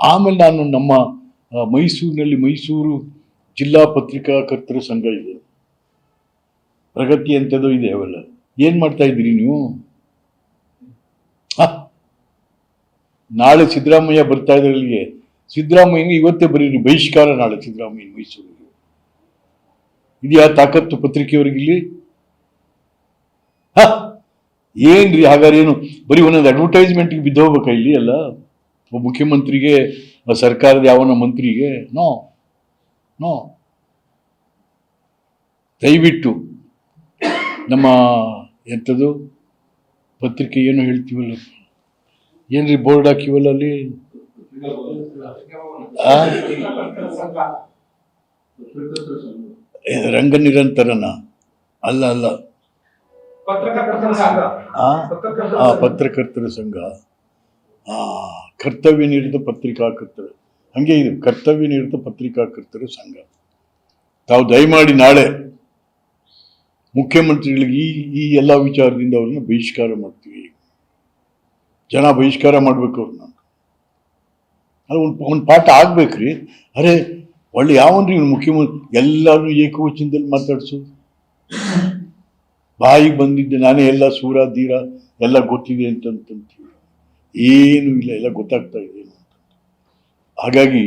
ಆಮೇಲೆ ನಾನು ನಮ್ಮ ಮೈಸೂರಿನಲ್ಲಿ ಮೈಸೂರು ಜಿಲ್ಲಾ ಪತ್ರಿಕಾಕರ್ತರ ಸಂಘ ಇದೆ. ಪ್ರಗತಿ ಅಂತದೋ ಇದೆ ಅವೆಲ್ಲ. ಏನು ಮಾಡ್ತಾ ಇದ್ದೀರಿ ನೀವು? ನಾಳೆ ಸಿದ್ದರಾಮಯ್ಯ ಬರ್ತಾ ಇದ್ದಾರೆ ಇಲ್ಲಿಗೆ ಇವತ್ತೇ ಬರೀರಿ, ಬಹಿಷ್ಕಾರ ನಾಳೆ ಸಿದ್ದರಾಮಯ್ಯ ಮೈಸೂರಿಗೆ. ಇದೆಯಾ ತಾಕತ್ತು ಪತ್ರಿಕೆಯವರಿಗೆ ಇಲ್ಲಿ? ಹ? ಏನ್ರಿ ಹಾಗಾದ್ರೆ ಏನು, ಬರೀ ಒಂದೊಂದು ಅಡ್ವರ್ಟೈಸ್ಮೆಂಟ್ಗೆ ಬಿದ್ದೋಗ್ಬೇಕಾ ಇಲ್ಲಿ ಅಲ್ಲ ಒಬ್ಬ ಮುಖ್ಯಮಂತ್ರಿಗೆ ಸರ್ಕಾರದ ಯಾವನ ಮಂತ್ರಿಗೆ ನೋ ನೋ. ದಯವಿಟ್ಟು ನಮ್ಮ ಎಂಥದ್ದು ಪತ್ರಿಕೆ ಏನು ಹೇಳ್ತೀವಲ್ಲ? ಏನ್ರಿ ಬೋರ್ಡ್ ಹಾಕಿವಲ್ಲ ಅಲ್ಲಿ? ರಂಗ ನಿರಂತರನ? ಅಲ್ಲ ಅಲ್ಲ. ಪತ್ರಕರ್ತರ ಸಂಘ. ಕರ್ತವ್ಯ ನಿರತ ಪತ್ರಿಕಾಕರ್ತರು. ಹಂಗೆ ಇದು, ಕರ್ತವ್ಯ ನಿರತ ಪತ್ರಿಕಾಕರ್ತರ ಸಂಘ. ತಾವು ದಯಮಾಡಿ ನಾಳೆ ಮುಖ್ಯಮಂತ್ರಿಗಳಿಗೆ ಈ ಈ ಎಲ್ಲ ವಿಚಾರದಿಂದ ಅವ್ರನ್ನ ಬಹಿಷ್ಕಾರ ಮಾಡ್ತೀವಿ. ಜನ ಬಹಿಷ್ಕಾರ ಮಾಡಬೇಕು ಅವ್ರನ್ನ. ಅದು ಒಂದು ಒಂದು ಪಾಠ ಆಗ್ಬೇಕ್ರಿ. ಅರೆ, ಒಳ್ಳೆ ಯಾವನ್ರಿ ಇವನು ಮುಖ್ಯಮಂತ್ರಿ? ಎಲ್ಲರೂ ಏಕವಚನದಲ್ಲಿ ಮಾತಾಡ್ಸೋದು ಬಾಯಿಗೆ ಬಂದಿದ್ದೆ, ನಾನೇ ಎಲ್ಲ ಸೂರ ದೀರ ಎಲ್ಲ ಗೊತ್ತಿದೆ ಅಂತಂತೀವಿ ಏನು ಇಲ್ಲ, ಎಲ್ಲ ಗೊತ್ತಾಗ್ತಾ ಇದೆ. ಹಾಗಾಗಿ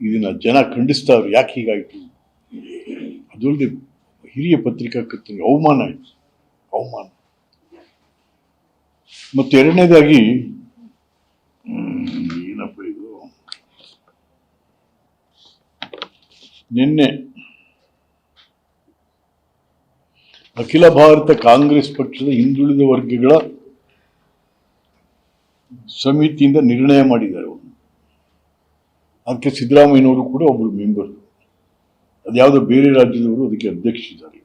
ಇದನ್ನ ಜನ ಖಂಡಿಸ್ತಾವ್ರು, ಯಾಕೆ ಹೀಗಾಯಿತು? ಅದಲ್ಲದೆ ಹಿರಿಯ ಪತ್ರಿಕಾಕರ್ತರಿಗೆ ಅವಮಾನ ಆಯ್ತು. ಅವಮಾನ. ಮತ್ತು ಎರಡನೇದಾಗಿ ಏನಪ್ಪ ಇದು? ನಿನ್ನೆ ಅಖಿಲ ಭಾರತ ಕಾಂಗ್ರೆಸ್ ಪಕ್ಷದ ಹಿಂದುಳಿದ ವರ್ಗಗಳ ಸಮಿತಿಯಿಂದ ನಿರ್ಣಯ ಮಾಡಿದ್ದಾರೆ ಅವರು. ಅದಕ್ಕೆ ಸಿದ್ದರಾಮಯ್ಯನವರು ಕೂಡ ಒಬ್ಬರು ಮೆಂಬರ್ ಅದ್ಯಾವುದೋ ಬೇರೆ ರಾಜ್ಯದವರು ಅದಕ್ಕೆ ಅಧ್ಯಕ್ಷರಿದ್ದಾರೆ.